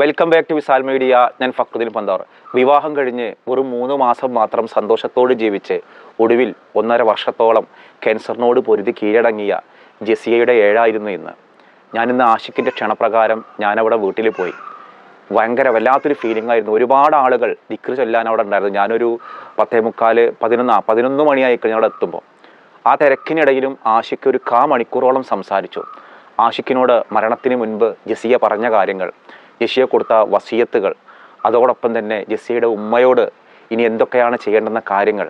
Welcome back to Vishal media ഞാൻ ഫക്രുദ്ദീൻ പന്താർ. വിവാഹം കഴിഞ്ഞ് ഒരു മൂന്ന് മാസം മാത്രം സന്തോഷത്തോട് ജീവിച്ച് ഒടുവിൽ ഒന്നര വർഷത്തോളം ക്യാൻസറിനോട് പൊരുതി കീഴടങ്ങിയ ജെസിയയുടെ ഏഴായിരുന്നു ഇന്ന്. ഞാനിന്ന് ആഷിക്കിന്റെ ക്ഷണപ്രകാരം ഞാനവിടെ വീട്ടിൽ പോയി. ഭയങ്കര വല്ലാത്തൊരു ഫീലിംഗ് ആയിരുന്നു. ഒരുപാട് ആളുകൾ ദിക്രി ചൊല്ലാൻ അവിടെ ഉണ്ടായിരുന്നു. ഞാനൊരു പത്തേ മുക്കാൽ പതിനൊന്ന് പതിനൊന്ന് മണിയായി കഴിഞ്ഞ് അവിടെ എത്തുമ്പോൾ ആ തിരക്കിനിടയിലും ആഷിക്ക് ഒരു കാ മണിക്കൂറോളം സംസാരിച്ചു. ആഷിക്കിനോട് മരണത്തിന് മുൻപ് ജസിയ പറഞ്ഞ കാര്യങ്ങൾ. ജസിയ കൊടുത്ത വസീയത്തുകൾ. അതോടൊപ്പം തന്നെ ജെസ്സിയുടെ ഉമ്മയോട് ഇനി എന്തൊക്കെയാണ് ചെയ്യേണ്ടെന്ന കാര്യങ്ങൾ.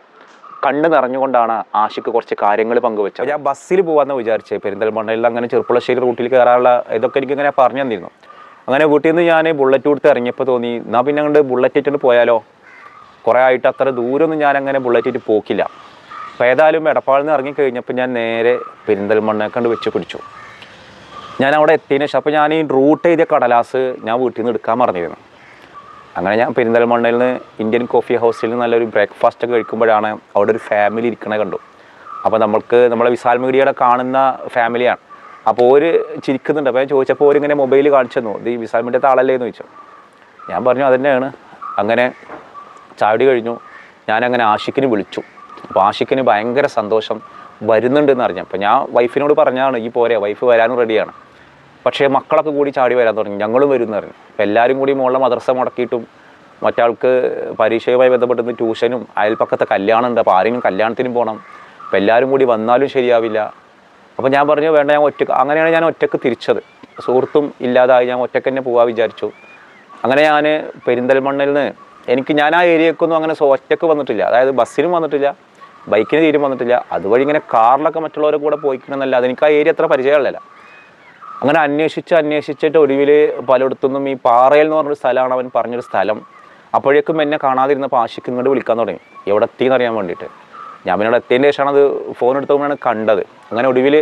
കണ്ണു നിറഞ്ഞുകൊണ്ടാണ് ആഷിക്ക് കുറച്ച് കാര്യങ്ങൾ പങ്കുവെച്ചത്. ഞാൻ ബസ്സിൽ പോകാമെന്ന് വിചാരിച്ചത് പെരിന്തൽമണ്ണയിൽ അങ്ങനെ ചെറുപ്പുളശ്ശേരി റൂട്ടിൽ കയറാനുള്ള ഇതൊക്കെ എനിക്ക് ഇങ്ങനെ പറഞ്ഞു തന്നിരുന്നു. അങ്ങനെ വീട്ടിൽ നിന്ന് ഞാൻ ബുള്ളറ്റ് കൊടുത്ത് ഇറങ്ങിയപ്പോൾ തോന്നി എന്നാൽ പിന്നെ അങ്ങോട്ട് ബുള്ളറ്റ് ഇട്ടിട്ട് പോയാലോ? കുറേ ആയിട്ട് അത്ര ദൂരമൊന്നും ഞാൻ അങ്ങനെ ബുള്ളറ്റ് ഇട്ട് പോക്കില്ല. അപ്പോൾ ഏതായാലും എടപ്പാളിൽ നിന്ന് ഇറങ്ങിക്കഴിഞ്ഞപ്പോൾ ഞാൻ നേരെ പെരിന്തൽമണ്ണയെ കണ്ട് വെച്ച് പിടിച്ചു. ഞാൻ അവിടെ എത്തിയതിന് ശേഷം അപ്പോൾ ഞാൻ ഈ റൂട്ട് ചെയ്ത കടലാസ് ഞാൻ വീട്ടിൽ നിന്ന് എടുക്കാൻ മറന്നിരുന്നു. അങ്ങനെ ഞാൻ പെരിന്തൽമണ്ണയിൽ നിന്ന് ഇന്ത്യൻ കോഫി ഹൗസിൽ നിന്ന് നല്ലൊരു ബ്രേക്ക്ഫാസ്റ്റ് ഒക്കെ കഴിക്കുമ്പോഴാണ് അവിടെ ഒരു ഫാമിലി ഇരിക്കണേ കണ്ടു. അപ്പോൾ നമ്മൾക്ക് നമ്മളെ വിശാൽ മീഡിയയുടെ കാണുന്ന ഫാമിലിയാണ് അപ്പോൾ ഒരു ചിരിക്കുന്നുണ്ട്. അപ്പോൾ ഞാൻ ചോദിച്ചപ്പോൾ ഇങ്ങനെ മൊബൈൽ കാണിച്ചു തന്നു. ഇത് ഈ വിശാൽ മീഡിയത്തെ ആളല്ലേ? എന്ന് ചോദിച്ചു. ഞാൻ പറഞ്ഞു അതന്നെയാണ് അങ്ങനെ ചാടി കഴിഞ്ഞു. ഞാനങ്ങനെ ആഷിക്കിന് വിളിച്ചു. അപ്പോൾ ആഷിക്കിന് ഭയങ്കര സന്തോഷം വരുന്നുണ്ടെന്ന് അറിഞ്ഞു. അപ്പോൾ ഞാൻ വൈഫിനോട് പറഞ്ഞാണ് ഈ പോരെ വൈഫ് വരാനും റെഡിയാണ് പക്ഷേ മക്കളൊക്കെ കൂടി ചാടി വരാൻ തുടങ്ങി. ഞങ്ങളും വരും എന്ന് പറഞ്ഞു. അപ്പോൾ എല്ലാവരും കൂടി മോളെ മദ്രസ മുടക്കിയിട്ടും മറ്റാൾക്ക് പരീക്ഷയുമായി ബന്ധപ്പെട്ട് ട്യൂഷനും അയൽപ്പക്കത്തെ കല്യാണം ഉണ്ട് അപ്പോൾ ആരെങ്കിലും കല്യാണത്തിനും പോകണം അപ്പോൾ എല്ലാവരും കൂടി വന്നാലും ശരിയാവില്ല. അപ്പോൾ ഞാൻ പറഞ്ഞു വേണ്ട ഞാൻ ഒറ്റയ്ക്ക് അങ്ങനെയാണ് ഞാൻ ഒറ്റയ്ക്ക് തിരിച്ചത്. സുഹൃത്തും ഇല്ലാതായി. ഞാൻ ഒറ്റയ്ക്ക് തന്നെ പോകാൻ വിചാരിച്ചു. അങ്ങനെ ഞാൻ പെരിന്തൽമണ്ണിൽ നിന്ന് എനിക്ക് ഞാൻ ആ ഏരിയക്കൊന്നും അങ്ങനെ ഒറ്റയ്ക്ക് വന്നിട്ടില്ല. അതായത് ബസ്സിനും വന്നിട്ടില്ല ബൈക്കിന് തീരും വന്നിട്ടില്ല. അതുവഴി ഇങ്ങനെ കാറിലൊക്കെ മറ്റുള്ളവരെ കൂടെ പോയിക്കണമെന്നല്ല എനിക്ക് ആ ഏരിയ അത്ര പരിചയമുള്ളതല്ല. അങ്ങനെ അന്വേഷിച്ച് അന്വേഷിച്ചിട്ട് ഒടുവിൽ പലയിടത്തുനിന്നും ഈ പാറയിൽ എന്ന് പറഞ്ഞൊരു സ്ഥലമാണ് അവൻ പറഞ്ഞൊരു സ്ഥലം. അപ്പോഴേക്കും എന്നെ കാണാതിരുന്നപ്പോൾ ആശിക്ക് ഇങ്ങോട്ട് വിളിക്കാൻ തുടങ്ങി. എവിടെ എത്തിയെന്ന് അറിയാൻ വേണ്ടിയിട്ട്? ഞാൻ പിന്നെ എത്തിയതിന് ശേഷമാണ് അത് ഫോൺ എടുത്തുകൊണ്ടാണ് കണ്ടത്. അങ്ങനെ ഒടുവിൽ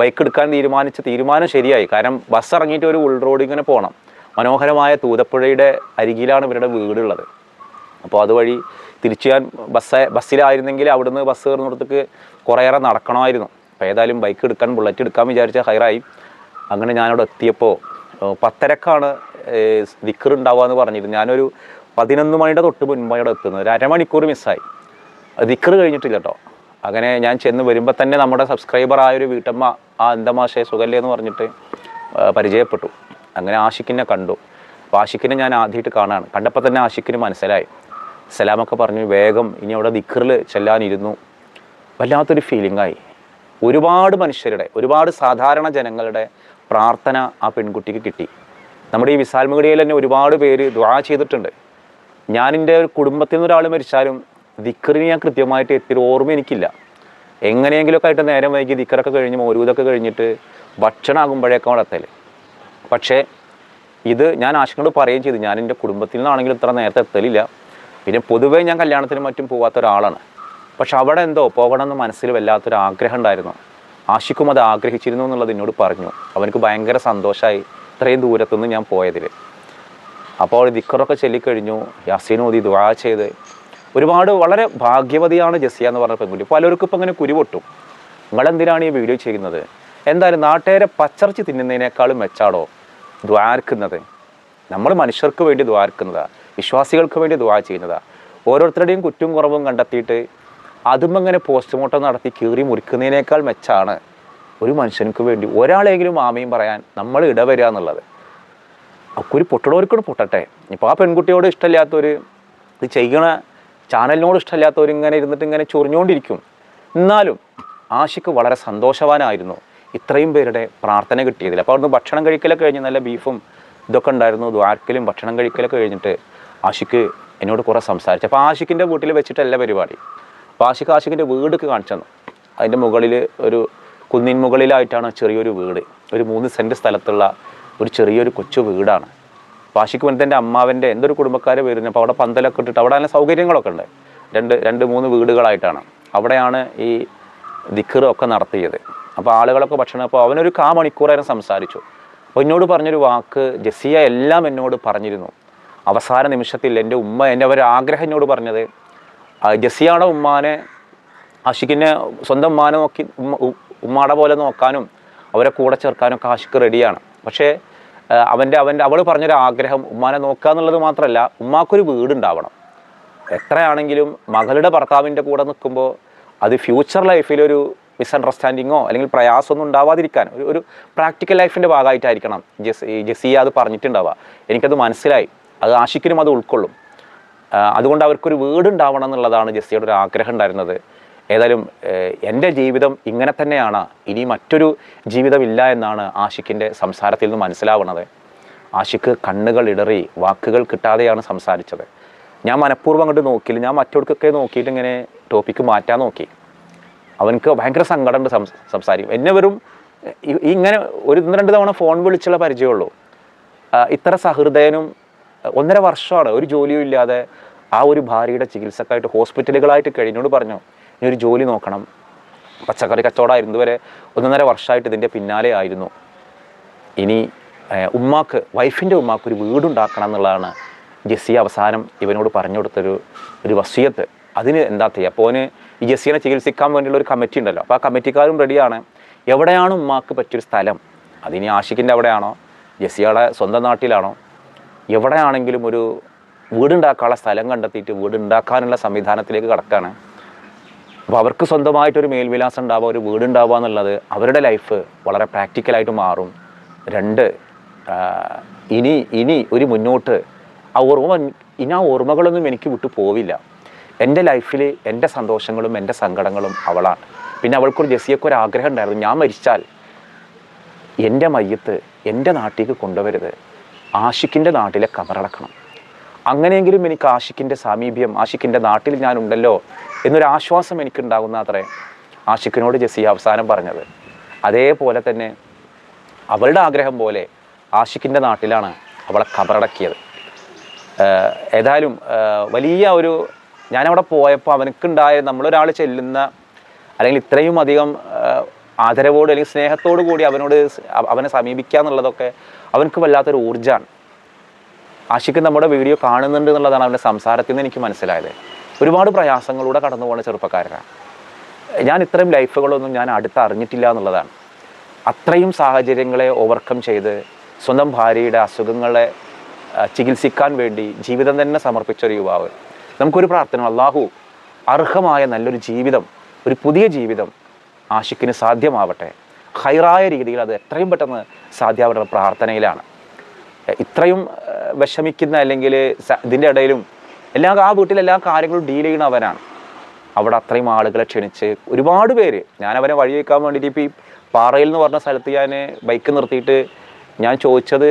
ബൈക്ക് എടുക്കാൻ തീരുമാനിച്ച തീരുമാനം ശരിയായി. കാരണം ബസ് ഇറങ്ങിയിട്ട് ഒരു ഉൾ റോഡ് ഇങ്ങനെ പോകണം മനോഹരമായ തൂതപ്പുഴയുടെ അരികിലാണ് ഇവരുടെ വീടുള്ളത്. അപ്പോൾ അതുവഴി തിരിച്ചു ഞാൻ ബസ് ബസ്സിലായിരുന്നെങ്കിൽ അവിടുന്ന് ബസ് കയറുന്നിടത്തേക്ക് കുറേയേറെ നടക്കണമായിരുന്നു. അപ്പോൾ ഏതായാലും ബൈക്ക് എടുക്കാൻ ബുള്ളറ്റ് എടുക്കാൻ വിചാരിച്ച ഹൈറായി. അങ്ങനെ ഞാനവിടെ എത്തിയപ്പോൾ പത്തരക്കാണ് ദിക്കർ ഉണ്ടാവുക എന്ന് പറഞ്ഞിരുന്നു ഞാനൊരു പതിനൊന്ന് മണിയുടെ തൊട്ട് മുൻപാണ് എത്തുന്നത്. ഒരു അരമണിക്കൂർ മിസ്സായി ദിക്കർ കഴിഞ്ഞിട്ടില്ല കേട്ടോ. അങ്ങനെ ഞാൻ ചെന്ന് വരുമ്പോൾ തന്നെ നമ്മുടെ സബ്സ്ക്രൈബറായ ഒരു വീട്ടമ്മ ആ എന്തമാശേ സുഖല്ലേ എന്ന് പറഞ്ഞിട്ട് പരിചയപ്പെട്ടു. അങ്ങനെ ആഷിക്കിനെ കണ്ടു. അപ്പോൾ ആഷിക്കിനെ ഞാൻ ആദ്യമായിട്ട് കാണാണ്. കണ്ടപ്പോൾ തന്നെ ആഷിക്കിന് മനസ്സിലായി. സലാമൊക്കെ പറഞ്ഞു വേഗം ഇനി അവിടെ ദിക്കറിൽ ചെല്ലാനിരുന്നു. വല്ലാത്തൊരു ഫീലിംഗായി ഒരുപാട് മനുഷ്യരുടെ ഒരുപാട് സാധാരണ ജനങ്ങളുടെ പ്രാർത്ഥന ആ പെൺകുട്ടിക്ക് കിട്ടി. നമ്മുടെ ഈ വിശാൽ മീഡിയയിൽ തന്നെ ഒരുപാട് പേര് ദ്വാ ചെയ്തിട്ടുണ്ട്. ഞാൻ എന്റെ ഒരു കുടുംബത്തിൽ നിന്ന് ഒരാൾ മരിച്ചാലും ദിക്കറിന് ഞാൻ കൃത്യമായിട്ട് എത്തിയ ഓർമ്മ എനിക്കില്ല. എങ്ങനെയെങ്കിലുമൊക്കെ ആയിട്ട് നേരം വൈകി ദിക്കറൊക്കെ കഴിഞ്ഞ് മോരൂതൊക്കെ കഴിഞ്ഞിട്ട് ഭക്ഷണം ആകുമ്പോഴേക്കും അവിടെ എത്തൽ. പക്ഷേ ഇത് ഞാൻ ആശങ്കയോട് പറയുകയും ചെയ്തു. ഞാൻ എന്റെ കുടുംബത്തിൽ നിന്നാണെങ്കിലും ഇത്ര നേരത്തെ എത്തലില്ല. പിന്നെ പൊതുവേ ഞാൻ കല്യാണത്തിന് മറ്റും പോകാത്ത ഒരാളാണ്. പക്ഷെ അവിടെ എന്തോ പോകണമെന്ന് മനസ്സിൽ വല്ലാത്തൊരു ആഗ്രഹം ഉണ്ടായിരുന്നു. ആഷിക്കും അത് ആഗ്രഹിച്ചിരുന്നു എന്നുള്ളത് എന്നോട് പറഞ്ഞു. അവനക്ക് ഭയങ്കര സന്തോഷമായി ഇത്രയും ദൂരത്തുനിന്ന് ഞാൻ പോയതിൽ അപ്പോൾ ദിക്കറൊക്കെ ചൊല്ലിക്കഴിഞ്ഞു. ഓതി ദുആ ചെയ്ത്. ഒരുപാട് വളരെ ഭാഗ്യവതിയാണ് ജസിയ എന്ന് പറഞ്ഞ പെൺകുട്ടി. പലർക്കും ഇപ്പം അങ്ങനെ കുരുപൊട്ടും. നിങ്ങളെന്തിനാണ് ഈ വീഡിയോ ചെയ്യുന്നത്? എന്തായാലും നാട്ടുകാരെ പച്ചർച്ചി തിന്നുന്നതിനേക്കാളും മെച്ചാടോ ദ്വാർക്കുന്നത് നമ്മൾ മനുഷ്യർക്ക് വേണ്ടി ദ്വാർക്കുന്നതാണ് വിശ്വാസികൾക്ക് വേണ്ടി ദ്വാ ചെയ്യുന്നതാണ് ഓരോരുത്തരുടെയും കുറ്റവും കുറവും കണ്ടെത്തിയിട്ട് അതും അങ്ങനെ പോസ്റ്റ്മോർട്ടം നടത്തി കീറി മുറിക്കുന്നതിനേക്കാൾ മെച്ചാണ് ഒരു മനുഷ്യനക്ക് വേണ്ടി. ഒരാളെങ്കിലും ആമയും പറയാൻ നമ്മൾ ഇടവരിക എന്നുള്ളത്. ഒരു പൊട്ടണവർക്കൂടെ പൊട്ടട്ടെ. ഇപ്പോൾ ആ പെൺകുട്ടിയോട് ഇഷ്ടമില്ലാത്തവർ ഇത് ചെയ്യണ ചാനലിനോട് ഇഷ്ടമില്ലാത്തവർ ഇങ്ങനെ ഇരുന്നിട്ട് ഇങ്ങനെ ചൊറിഞ്ഞുകൊണ്ടിരിക്കും എന്നാലും ആഷിക്ക് വളരെ സന്തോഷവാനായിരുന്നു ഇത്രയും പേരുടെ പ്രാർത്ഥന കിട്ടിയതിൽ. അപ്പോൾ അവിടുന്ന് ഭക്ഷണം കഴിക്കലൊക്കെ കഴിഞ്ഞ് നല്ല ബീഫും ഇതൊക്കെ ഉണ്ടായിരുന്നു. ദ്വാരക്കലും ഭക്ഷണം കഴിക്കലൊക്കെ കഴിഞ്ഞിട്ട് ആഷിക്ക് എന്നോട് കുറേ സംസാരിച്ചു. അപ്പോൾ ആഷിക്കിന്റെ വീട്ടിൽ വെച്ചിട്ടല്ല പരിപാടി. അപ്പോൾ കാശിക്കിന്റെ വീടൊക്കെ കാണിച്ചു തന്നു അതിന്റെ മുകളിൽ ഒരു കുന്നിൻ മുകളിലായിട്ടാണ് ചെറിയൊരു വീട്. ഒരു മൂന്ന് സെന്റ് സ്ഥലത്തുള്ള ഒരു ചെറിയൊരു കൊച്ചു വീടാണ്. വാശിക്ക് മുന്നത്തെ എന്റെ അമ്മാവന്റെ എന്തൊരു കുടുംബക്കാർ വരുന്നു അപ്പോൾ അവിടെ പന്തലൊക്കെ ഇട്ടിട്ട് അവിടെ നല്ല സൗകര്യങ്ങളൊക്കെ ഉണ്ട്. രണ്ട് രണ്ട് മൂന്ന് വീടുകളായിട്ടാണ്. അവിടെയാണ് ഈ ദിക്കറൊക്കെ നടത്തിയത്. അപ്പോൾ ആളുകളൊക്കെ ഭക്ഷണം അപ്പോൾ അവനൊരു കാ മണിക്കൂറായിരുന്നു സംസാരിച്ചു. അപ്പോൾ എന്നോട് പറഞ്ഞൊരു വാക്ക് ജസിയ എല്ലാം എന്നോട് പറഞ്ഞിരുന്നു. അവസാന നിമിഷത്തിൽ എന്റെ ഉമ്മ എന്റെ ആഗ്രഹം എന്നോട് പറഞ്ഞത് ആ ജസിയാടെ ഉമ്മാനെ ആഷിക്കിനെ സ്വന്തം ഉമ്മാനെ നോക്കി ഉമ്മാടെ പോലെ നോക്കാനും അവരെ കൂടെ ചേർക്കാനും ഒക്കെ ആഷിക്ക് റെഡിയാണ്. പക്ഷേ അവന്റെ അവന്റെ അവൾ പറഞ്ഞൊരു ആഗ്രഹം ഉമ്മാനെ നോക്കുക എന്നുള്ളത് മാത്രമല്ല ഉമ്മാക്കൊരു വീടുണ്ടാവണം. എത്രയാണെങ്കിലും മകളുടെ ഭർത്താവിന്റെ കൂടെ നിൽക്കുമ്പോൾ അത് ഫ്യൂച്ചർ ലൈഫിലൊരു മിസ്അണ്ടർസ്റ്റാൻഡിങ്ങോ അല്ലെങ്കിൽ പ്രയാസമൊന്നും ഉണ്ടാവാതിരിക്കാൻ ഒരു ഒരു പ്രാക്ടിക്കൽ ലൈഫിന്റെ ഭാഗമായിട്ടായിരിക്കണം ജസ് ജസിയ അത് പറഞ്ഞിട്ടുണ്ടാവുക. എനിക്കത് മനസ്സിലായി. അത് ആശിക്കലും അത് ഉൾക്കൊള്ളും. അതുകൊണ്ട് അവർക്കൊരു വീടുണ്ടാവണം എന്നുള്ളതാണ് ജെസ്സിയുടെ ഒരു ആഗ്രഹം ഉണ്ടായിരുന്നത്. ഏതായാലും എന്റെ ജീവിതം ഇങ്ങനെ തന്നെയാണ്. ഇനി മറ്റൊരു ജീവിതമില്ല എന്നാണ് ആഷിക്കിന്റെ സംസാരത്തിൽ നിന്ന് മനസ്സിലാവുന്നത്. ആഷിക്ക് കണ്ണുകൾ ഇടറി വാക്കുകൾ കിട്ടാതെയാണ് സംസാരിച്ചത്. ഞാൻ മനഃപൂർവം അങ്ങോട്ട് നോക്കിയില്ല. ഞാൻ മറ്റോടക്കൊക്കെ നോക്കിയിട്ട് ഇങ്ങനെ ടോപ്പിക്ക് മാറ്റാൻ നോക്കി. അവനക്ക് ഭയങ്കര സങ്കടമുണ്ട് സംസ് സംസാരിക്കും എന്നെ വെറും ഇങ്ങനെ ഒരു രണ്ട് തവണ ഫോൺ വിളിച്ചുള്ള പരിചയമുള്ളൂ. ഇത്ര സഹൃദയനും ഒന്നര വർഷമാണ് ഒരു ജോലിയും ഇല്ലാതെ ആ ഒരു ഭാര്യയുടെ ചികിത്സക്കായിട്ട് ഹോസ്പിറ്റലുകളായിട്ട് കഴിഞ്ഞോട് പറഞ്ഞു ഇനി ഒരു ജോലി നോക്കണം. പച്ചക്കറി കച്ചവടമായിരുന്നു വരെ ഒന്നര വർഷമായിട്ട് ഇതിന്റെ പിന്നാലെ ആയിരുന്നു. ഇനി ഉമ്മാക്ക് വൈഫിന്റെ ഉമ്മാക്ക് ഒരു വീടുണ്ടാക്കണം എന്നുള്ളതാണ് ജെസ്സി അവസാനം ഇവനോട് പറഞ്ഞു കൊടുത്തൊരു ഒരു വസീയത്ത്. അതിന് എന്താ ചെയ്യുക അപ്പോൾ അവന് ഈ ജെസ്സിനെ ചികിത്സിക്കാൻ വേണ്ടിയുള്ള ഒരു കമ്മിറ്റി ഉണ്ടല്ലോ. അപ്പോൾ ആ കമ്മിറ്റിക്കാരും റെഡിയാണ് എവിടെയാണ് ഉമ്മാക്ക് പറ്റിയൊരു സ്ഥലം? അതിനി ആഷിക്കിന്റെ അവിടെയാണോ? ജെസ്സിയുടെ സ്വന്തം നാട്ടിലാണോ? എവിടെയാണെങ്കിലും ഒരു വീടുണ്ടാക്കാനുള്ള സ്ഥലം കണ്ടെത്തിയിട്ട് വീടുണ്ടാക്കാനുള്ള സംവിധാനത്തിലേക്ക് കടക്കുകയാണ് അപ്പോൾ അവർക്ക് സ്വന്തമായിട്ടൊരു മേൽവിലാസം ഉണ്ടാവുക ഒരു വീടുണ്ടാവുക എന്നുള്ളത് അവരുടെ ലൈഫ് വളരെ പ്രാക്ടിക്കലായിട്ട് മാറും. രണ്ട് ഇനി ഇനി ഒരു മുന്നോട്ട് ആ ഓർമ്മ ഇനി ആ ഓർമ്മകളൊന്നും എനിക്ക് വിട്ടു പോവില്ല. എന്റെ ലൈഫിൽ എന്റെ സന്തോഷങ്ങളും എന്റെ സങ്കടങ്ങളും അവളാണ്. പിന്നെ അവൾക്കൊരു ജെസ്സിയൊക്കെ ഒരു ആഗ്രഹം ഉണ്ടായിരുന്നു ഞാൻ മരിച്ചാൽ എന്റെ മയ്യത്ത് എന്റെ നാട്ടിലേക്ക് കൊണ്ടുവരുത് ആഷിക്കിന്റെ നാട്ടിലെ കബറടക്കണം. അങ്ങനെയെങ്കിലും എനിക്ക് ആഷിക്കിന്റെ സാമീപ്യം ആഷിക്കിന്റെ നാട്ടിൽ ഞാനുണ്ടല്ലോ എന്നൊരു ആശ്വാസം എനിക്കുണ്ടാകുന്ന അത്രേ. ആഷിക്കിനോട് ജസി അവസാനം പറഞ്ഞത് അതേപോലെ തന്നെ അവളുടെ ആഗ്രഹം പോലെ ആഷിക്കിന്റെ നാട്ടിലാണ് അവളെ കബറടക്കിയത്. ഏതായാലും വലിയ ഒരു ഞാനവിടെ പോയപ്പോൾ അവനക്കുണ്ടായ നമ്മളൊരാൾ ചെല്ലുന്ന അല്ലെങ്കിൽ ഇത്രയും അധികം ആദരവോട് അല്ലെങ്കിൽ സ്നേഹത്തോടു കൂടി അവനോട് അവനെ സമീപിക്കുക എന്നുള്ളതൊക്കെ അവനക്ക് വല്ലാത്തൊരു ഊർജമാണ്. ആഷിക്ക് നമ്മുടെ വീഡിയോ കാണുന്നുണ്ട് എന്നുള്ളതാണ് അവന്റെ സംസാരത്തിൽ നിന്ന് എനിക്ക് മനസ്സിലായത്. ഒരുപാട് പ്രയാസങ്ങളിലൂടെ കടന്നു പോകുന്ന ചെറുപ്പക്കാരനാണ്. ഞാൻ ഇത്രയും ലൈഫുകളൊന്നും ഞാൻ അടുത്ത് അറിഞ്ഞിട്ടില്ല എന്നുള്ളതാണ്. അത്രയും സാഹചര്യങ്ങളെ ഓവർകം ചെയ്ത് സ്വന്തം ഭാര്യയുടെ അസുഖങ്ങളെ ചികിത്സിക്കാൻ വേണ്ടി ജീവിതം തന്നെ സമർപ്പിച്ച ഒരു യുവാവ്. നമുക്കൊരു പ്രാർത്ഥന. അള്ളാഹു അർഹമായ നല്ലൊരു ജീവിതം ഒരു പുതിയ ജീവിതം ആഷിക്കിന് സാധ്യമാവട്ടെ. ഹൈറായ രീതിയിൽ അത് എത്രയും പെട്ടെന്ന് സാധ്യമാവട്ടെ പ്രാർത്ഥനയിലാണ്. ഇത്രയും വിഷമിക്കുന്ന അല്ലെങ്കിൽ ഇതിന്റെ ഇടയിലും എല്ലാ ആ വീട്ടിലെല്ലാ കാര്യങ്ങളും ഡീൽ ചെയ്യുന്ന അവനാണ്. അവിടെ അത്രയും ആളുകളെ ക്ഷണിച്ച് ഒരുപാട് പേര് ഞാൻ അവനെ വഴി വയ്ക്കാൻ വേണ്ടിയിട്ട് ഇപ്പോൾ ഈ പാറയിൽ എന്ന് പറഞ്ഞ സ്ഥലത്ത് ഞാൻ ബൈക്ക് നിർത്തിയിട്ട് ഞാൻ ചോദിച്ചത്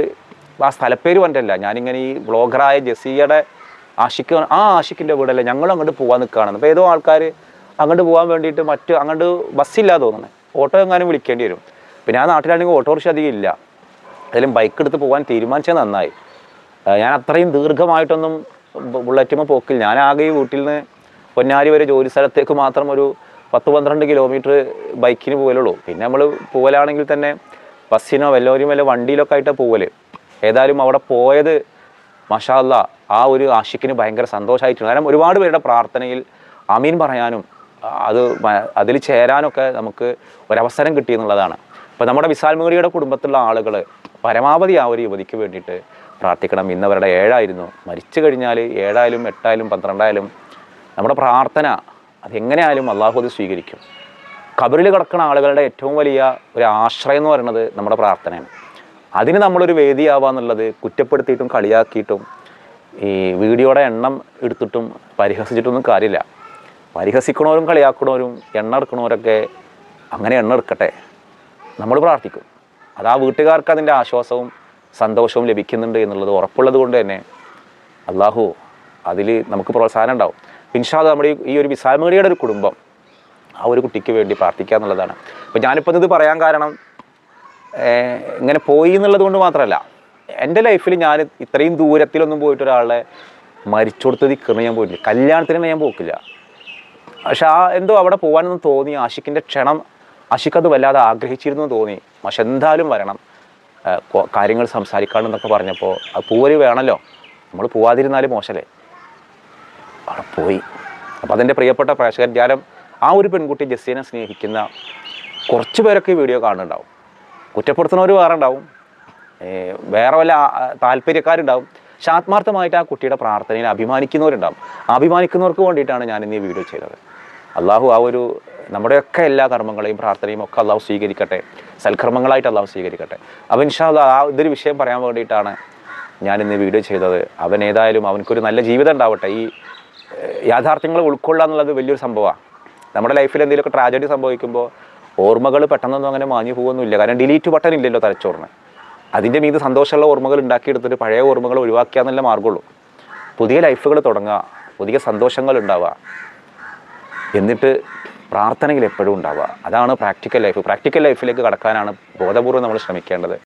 ആ സ്ഥലപ്പേര് പറഞ്ഞല്ല ഞാനിങ്ങനെ ഈ ബ്ലോഗറായ ജെസ്സിയുടെ ആഷിക്ക് ആ ആഷിക്കിന്റെ വീടല്ലേ ഞങ്ങളും അങ്ങോട്ട് പോകാൻ നിൽക്കുകയാണ്. അപ്പോൾ ഏതോ ആൾക്കാർ അങ്ങോട്ട് പോകാൻ വേണ്ടിയിട്ട് മറ്റു അങ്ങോട്ട് ബസ്സില്ല തോന്നുന്നത് ഓട്ടോ എങ്ങാനും വിളിക്കേണ്ടി വരും. പിന്നെ ആ നാട്ടിലാണെങ്കിൽ ഓട്ടോറിക്ഷ അധികം ഇല്ല. ഏതായാലും ബൈക്ക് എടുത്ത് പോകാൻ തീരുമാനിച്ചത് നന്നായി. ഞാൻ അത്രയും ദീർഘമായിട്ടൊന്നും ബുള്ളറ്റുമ്പോൾ പോക്കില്ല. ഞാൻ ആകെ ഈ വീട്ടിൽ നിന്ന് പൊന്നാരി വരെ ജോലി സ്ഥലത്തേക്ക് മാത്രം ഒരു പത്ത് പന്ത്രണ്ട് കിലോമീറ്റർ ബൈക്കിന് പോകലുള്ളൂ. പിന്നെ നമ്മൾ പോകലാണെങ്കിൽ തന്നെ ബസ്സിനോ വല്ലവരും വല്ല വണ്ടിയിലൊക്കെ ആയിട്ടാണ് പോകൽ. ഏതായാലും അവിടെ പോയത് മഷാല്ല ആ ഒരു ആഷിക്കിന് ഭയങ്കര സന്തോഷമായിട്ടുണ്ട് കാരണം ഒരുപാട് പേരുടെ പ്രാർത്ഥനയിൽ അമീൻ പറയാനും അത് അതിൽ ചേരാനൊക്കെ നമുക്ക് ഒരവസരം കിട്ടി എന്നുള്ളതാണ്. അപ്പോൾ നമ്മുടെ വിശാൽ മുഗളിയുടെ കുടുംബത്തിലുള്ള ആളുകൾ പരമാവധി ആ ഒരു യുവതിക്ക് വേണ്ടിയിട്ട് പ്രാർത്ഥിക്കണം. ഇന്ന് അവരുടെ ഏഴായിരുന്നു. മരിച്ചു കഴിഞ്ഞാൽ ഏഴായാലും എട്ടായാലും പന്ത്രണ്ടായാലും നമ്മുടെ പ്രാർത്ഥന അതെങ്ങനെയായാലും അള്ളാഹു അത് സ്വീകരിക്കും. കബറിൽ കിടക്കുന്ന ആളുകളുടെ ഏറ്റവും വലിയ ഒരു ആശ്രയം എന്ന് പറയുന്നത് നമ്മുടെ പ്രാർത്ഥനയാണ്. അതിന് നമ്മളൊരു വേദിയാവുക എന്നുള്ളത് കുറ്റപ്പെടുത്തിയിട്ടും കളിയാക്കിയിട്ടും ഈ വീഡിയോയുടെ എണ്ണം എടുത്തിട്ടും പരിഹസിച്ചിട്ടൊന്നും കാര്യമില്ല. പരിഹസിക്കണവരും കളിയാക്കണവരും എണ്ണ എടുക്കണവരൊക്കെ അങ്ങനെ എണ്ണ എടുക്കട്ടെ നമ്മൾ പ്രാർത്ഥിക്കും. അത് ആ വീട്ടുകാർക്ക് അതിന്റെ ആശ്വാസവും സന്തോഷവും ലഭിക്കുന്നുണ്ട് എന്നുള്ളത് ഉറപ്പുള്ളത് കൊണ്ട് തന്നെ അള്ളാഹു അതിൽ നമുക്ക് പ്രോത്സാഹനം ഉണ്ടാവും. ഇൻഷാദ് നമ്മുടെ ഈ- ഒരു വിസാമേടിയുടെ ഒരു കുടുംബം ആ ഒരു കുട്ടിക്ക് വേണ്ടി പ്രാർത്ഥിക്കുക എന്നുള്ളതാണ്. അപ്പോൾ ഞാനിപ്പോൾ ഇത് പറയാൻ കാരണം ഇങ്ങനെ പോയി എന്നുള്ളത് കൊണ്ട് മാത്രമല്ല എന്റെ ലൈഫിൽ ഞാൻ ഇത്രയും ദൂരത്തിലൊന്നും പോയിട്ട് ഒരാളെ മരിച്ചു കൊടുത്തത് ഇക്കറിന് ഞാൻ പോയിട്ടില്ല. കല്യാണത്തിന് ഞാൻ പോക്കില്ല. പക്ഷെ ആ എന്തോ അവിടെ പോകാനൊന്നും തോന്നി. ആഷിക്കിന്റെ ക്ഷണം ആഷിക്ക് അത് വല്ലാതെ ആഗ്രഹിച്ചിരുന്നു തോന്നി. പക്ഷെ എന്തായാലും വരണം. കാര്യങ്ങൾ സംസാരിക്കാണെന്നൊക്കെ പറഞ്ഞപ്പോൾ അത് പൂവൽ വേണമല്ലോ നമ്മൾ പോവാതിരുന്നാലും മോശമല്ലേ അവിടെ പോയി. അപ്പോൾ അതിന്റെ പ്രിയപ്പെട്ട പ്രേക്ഷകൻ ഞാനും ആ ഒരു പെൺകുട്ടി ജസ്സീനെ സ്നേഹിക്കുന്ന കുറച്ച് പേരൊക്കെ വീഡിയോ കാണുന്നുണ്ടാവും. കുറ്റപ്പെടുത്തുന്നവർ വേറെ ഉണ്ടാവും. വേറെ വല്ല താല്പര്യക്കാരുണ്ടാവും. പക്ഷെ ആത്മാർത്ഥമായിട്ട് ആ കുട്ടിയുടെ പ്രാർത്ഥനയിൽ അഭിമാനിക്കുന്നവരുണ്ടാവും. അഭിമാനിക്കുന്നവർക്ക് വേണ്ടിയിട്ടാണ് ഞാൻ ഇന്ന് ഈ വീഡിയോ ചെയ്തത്. അള്ളാഹു ആ ഒരു നമ്മുടെയൊക്കെ എല്ലാ കർമ്മങ്ങളെയും പ്രാർത്ഥനയും ഒക്കെ അള്ളാഹു സ്വീകരിക്കട്ടെ. സൽക്കർമ്മങ്ങളായിട്ട് അള്ളാഹു സ്വീകരിക്കട്ടെ. അപ്പം അല്ലാ ആ ഇതൊരു വിഷയം പറയാൻ വേണ്ടിയിട്ടാണ് ഞാൻ ഇന്ന് വീഡിയോ ചെയ്തത്. അവൻ ഏതായാലും അവനക്കൊരു നല്ല ജീവിതം ഉണ്ടാവട്ടെ. ഈ യാഥാർത്ഥ്യങ്ങൾ ഉൾക്കൊള്ളുക എന്നുള്ളത് വലിയൊരു സംഭവമാണ് നമ്മുടെ ലൈഫിൽ എന്തെങ്കിലുമൊക്കെ ട്രാജഡി സംഭവിക്കുമ്പോൾ ഓർമ്മകൾ പെട്ടെന്നൊന്നും അങ്ങനെ മാഞ്ഞു പോകുന്നില്ല കാരണം ഡിലീറ്റ് ബട്ടൺ ഇല്ലല്ലോ തലച്ചോറിന്. അതിന്റെ മീത് സന്തോഷമുള്ള ഓർമ്മകൾ ഉണ്ടാക്കിയെടുത്തിട്ട് പഴയ ഓർമ്മകൾ ഒഴിവാക്കുക എന്നല്ല മാർഗമുള്ളൂ പുതിയ ലൈഫുകൾ തുടങ്ങുക. പുതിയ സന്തോഷങ്ങൾ ഉണ്ടാവുക. എന്നിട്ട് പ്രാർത്ഥനയിൽ എപ്പോഴും ഉണ്ടാവുക. അതാണ് പ്രാക്ടിക്കൽ ലൈഫ് പ്രാക്ടിക്കൽ ലൈഫിലേക്ക് കടക്കാനാണ് ബോധപൂർവം നമ്മൾ ശ്രമിക്കേണ്ടത്.